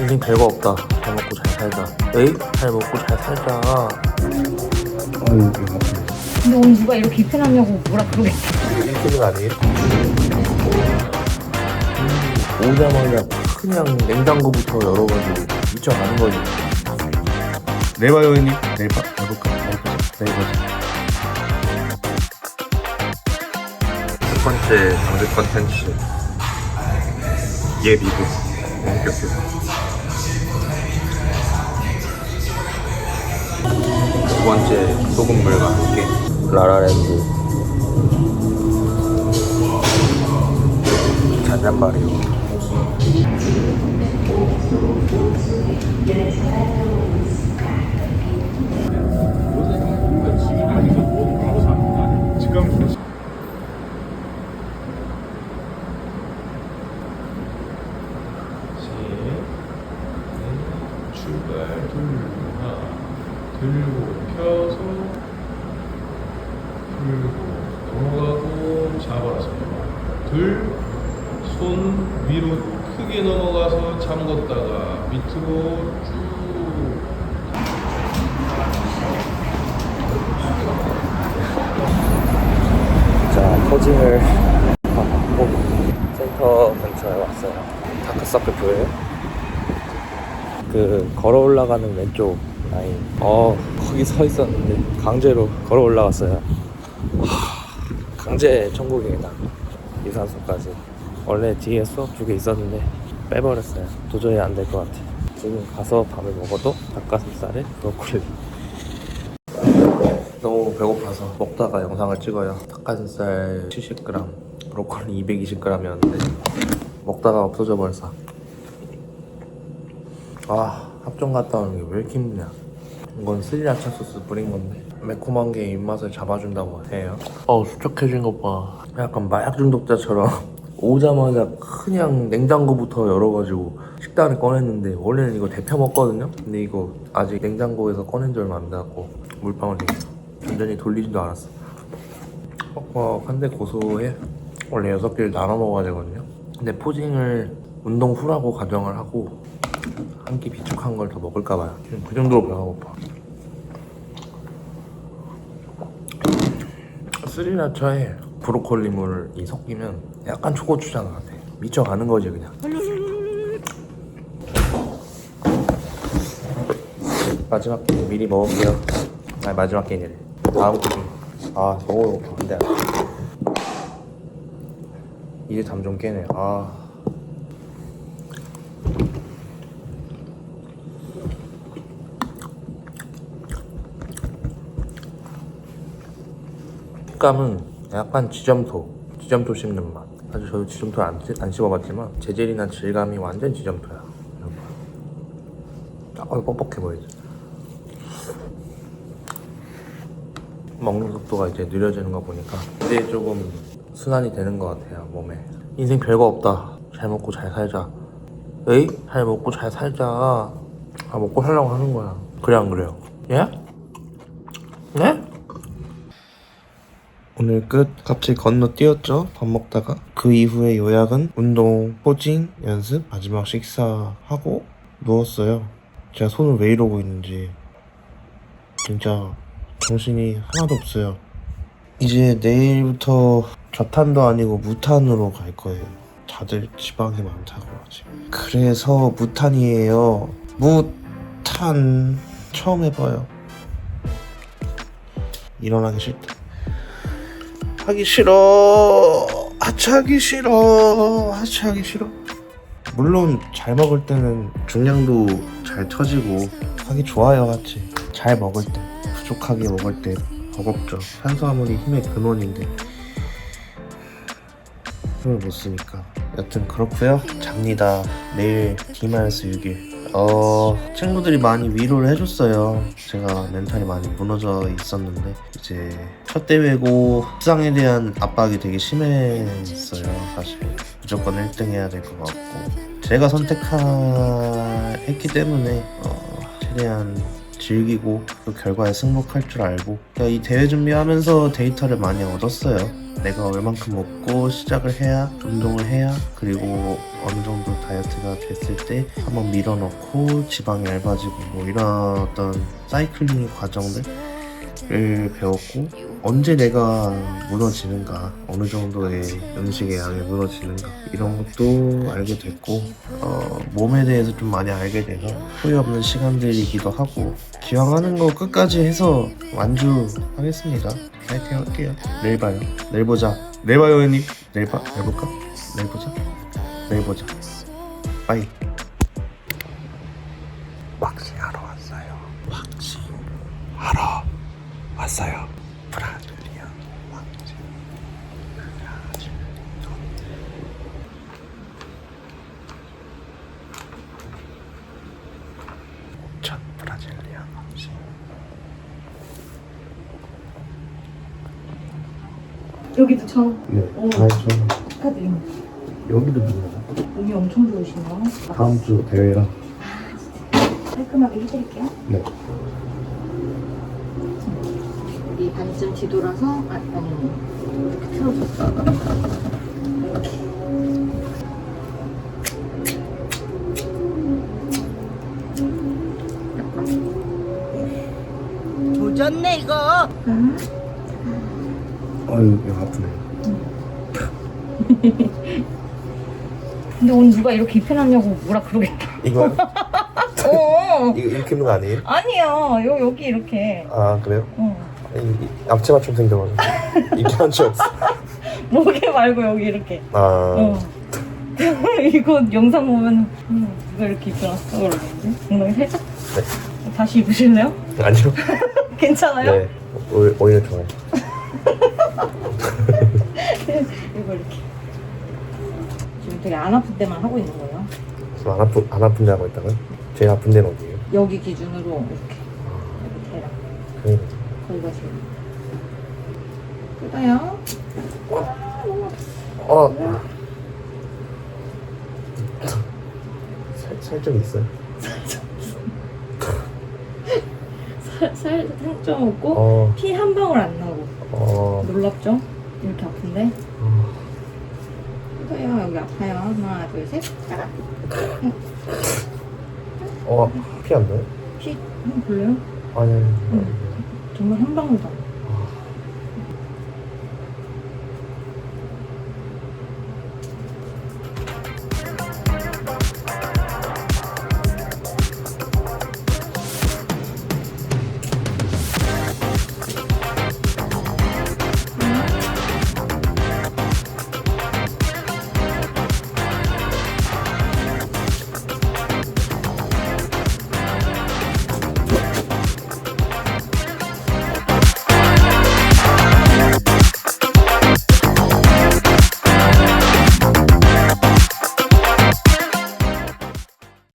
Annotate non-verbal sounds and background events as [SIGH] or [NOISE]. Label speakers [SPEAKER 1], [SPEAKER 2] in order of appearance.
[SPEAKER 1] 인생 별거 없다. 잘 먹고 잘 살자. 에이? 잘 먹고 잘 살자.
[SPEAKER 2] 아유,
[SPEAKER 3] 근데 오늘 누가 이렇게 입혀놨냐고 뭐라 그러겠어.
[SPEAKER 1] 이게 1등은 아니에요? 오자마자 그냥 냉장고부터 열어가지고 미쳐 가는 거지.
[SPEAKER 2] 네 봐요, 형님. 네 봐. 해볼까? 해보자. 네 보자. 첫 번째 강제 컨텐츠. 예비군. 원격교사. 번째 소금물과 함께
[SPEAKER 1] 라라랜드. 잔잔바리오.
[SPEAKER 4] 출발 둘 하나 들고 펴서 들고 넘어가고 잡아서 둘손 위로 크게 넘어가서 잠궜다가 밑으로 쭉
[SPEAKER 1] 자, 포징을 하고 센터 근처에 왔어요. 다크서클 보여요? 그 걸어 올라가는 왼쪽 라인. 어, 거기 서 있었는데 강제로 걸어 올라갔어요. 하, 강제 천국이다. 유산소까지. 원래 뒤에 수업 쪽에 있었는데 빼버렸어요. 도저히 안 될 것 같아. 지금 가서 밥을 먹어도 닭가슴살에 브로콜리. 너무 배고파서 먹다가 영상을 찍어요. 닭가슴살 70g, 브로콜리 220g이었는데 먹다가 없어져 버렸어. 아 합정 갔다 오는 게 왜 이렇게 힘드냐. 이건 스리라차 소스 뿌린 건데 매콤한 게 입맛을 잡아준다고 해요. 어우 수척해진 것 봐. 약간 마약 중독자처럼 [LAUGHS] 오자마자 그냥 냉장고부터 열어가지고 식단을 꺼냈는데 원래는 이거 데펴 먹거든요. 근데 이거 아직 냉장고에서 꺼낸 지 얼마 안 돼갖고 물방울 되게 완전히 돌리지도 않았어. 뻑뻑한데 고소해. 원래 여섯 개를 나눠 먹어야 되거든요. 근데 포징을 운동 후라고 가정을 하고 한 끼 비축한 걸 더 먹을까 봐요. 지금 그 정도로 배가 고파. 스리라차에 브로콜리물이 섞이면 약간 초고추장 같아. 미쳐가는 거지 그냥. 마지막 끼니 미리 먹을게요. 아니 마지막 끼니를. 다음 끼니. 아 너무 배고파. 안 돼. 이제 잠 좀 깨네. 아. 식감은 약간 지점토, 지점토 씹는 맛. 사실 저도 지점토 안, 씹- 안 씹어봤지만 재질이나 질감이 완전 지점토야. 거. 아, 뻑뻑해 보이지. 먹는 속도가 이제 느려지는 거 보니까 이제 조금 순환이 되는 것 같아요 몸에. 인생 별거 없다. 잘 먹고 잘 살자. 에이? 잘 먹고 잘 살자. 아 먹고 살라고 하는 거야. 그래 안 그래요? 예? 네? 오늘 끝. 갑자기 건너뛰었죠. 밥 먹다가. 그 이후에 요약은 운동, 포징, 연습, 마지막 식사하고 누웠어요. 제가 손을 왜 이러고 있는지 진짜 정신이 하나도 없어요. 이제 내일부터 저탄도 아니고 무탄으로 갈 거예요. 다들 지방이 많다고 하지. 그래서 무탄이에요. 무탄 처음 해봐요. 일어나기 싫다. 하기 싫어. 하차하기 싫어. 하차하기 싫어. 물론 잘 먹을 때는 중량도 잘 터지고 하기 좋아요, 같이. 잘 먹을 때, 부족하게 먹을 때 버겁죠. 탄수화물이 힘의 근원인데 힘을 못 쓰니까. 여튼 그렇고요. 잡니다. 내일 D-6일. 어 친구들이 많이 위로를 해줬어요. 제가 멘탈이 많이 무너져 있었는데 이제 첫 대회고 수상에 대한 압박이 되게 심했어요. 사실 무조건 1등 해야 될 것 같고 제가 선택했기 때문에 어, 최대한 즐기고 그 결과에 승복할 줄 알고 이 대회 준비하면서 데이터를 많이 얻었어요. 내가 얼만큼 먹고 시작을 해야 운동을 해야 그리고 어느 정도 다이어트가 됐을 때 한번 밀어넣고 지방이 얇아지고 뭐 이런 어떤 사이클링 과정들 을 배웠고 언제 내가 무너지는가 어느 정도의 음식의 양이 무너지는가 이런 것도 알게 됐고 어, 몸에 대해서 좀 많이 알게 돼서 후회 없는 시간들이기도 하고 기왕 하는 거 끝까지 해서 완주하겠습니다. 파이팅 할게요. 내일 봐요. 내일 보자. 내일 봐요 형님. 내일 봐. 내일 볼까? 내일 보자. 내일 보자. 빠이 왁싱 하러 왔어요 왁싱 하러 왔어요 브라질리아 왁싱 첫 브라질리아 왁싱
[SPEAKER 3] 여기도 처음
[SPEAKER 1] 네
[SPEAKER 3] 오.
[SPEAKER 1] 알죠
[SPEAKER 3] 축하드립니다.
[SPEAKER 1] 여기도 누구야
[SPEAKER 3] 몸이 엄청 좋으시네요.
[SPEAKER 1] 다음 주 대회라
[SPEAKER 3] 깔끔하게 해드릴게요.
[SPEAKER 1] 네
[SPEAKER 3] 여기 반쯤 뒤돌아서 아, 아니 이렇게 틀어줬어.
[SPEAKER 5] 조졌네 이거.
[SPEAKER 3] 음.
[SPEAKER 1] 아유 야 아프네
[SPEAKER 3] 근데 오늘 누가 이렇게 입혀놨냐고 뭐라 그러겠다.
[SPEAKER 1] 이거
[SPEAKER 3] 어. [LAUGHS]
[SPEAKER 1] 이거 이렇게 입는 거 아니에요?
[SPEAKER 3] 아니야. 요 여기 이렇게.
[SPEAKER 1] 아 그래요?
[SPEAKER 3] 어.
[SPEAKER 1] 이, 이, 앞치 맞춤 생겨가지고 [LAUGHS] 이렇게 한줄 알았어
[SPEAKER 3] 목에 말고 여기 이렇게.
[SPEAKER 1] 아
[SPEAKER 3] 어. [LAUGHS] 이거 영상 보면 음, 누가 이렇게 입혀놨어 그러겠지? 엉덩이 살짝. 다시 입으실래요?
[SPEAKER 1] 아니요
[SPEAKER 3] 괜찮아요?
[SPEAKER 1] 네 오, 오히려 좋아요 [LAUGHS]
[SPEAKER 3] 이거 이렇게. 지금 되게 안 아플 때만 하고 있는 거예요.
[SPEAKER 1] 그래서 안 아픈 안 아픈 데 하고 있다면 제일 아픈 데는 어디예요?
[SPEAKER 3] 여기 기준으로 이렇게. 여기 대략.
[SPEAKER 1] 그
[SPEAKER 3] 거기가 제일. 뜯어요.
[SPEAKER 1] 어. 살, 살좀 있어요.
[SPEAKER 3] 살, 살 상점 없고
[SPEAKER 1] 어,
[SPEAKER 3] 피 한 방울 안 나고
[SPEAKER 1] 어,
[SPEAKER 3] 놀랍죠? 이렇게 아픈데
[SPEAKER 1] 어.
[SPEAKER 3] 뜯어요 여기 아파요 하나 둘 셋
[SPEAKER 1] 어, 피안 나요?
[SPEAKER 3] 피 한번 볼래요?
[SPEAKER 1] 아니, 아니, 아니.
[SPEAKER 3] 정말 한 방울도 안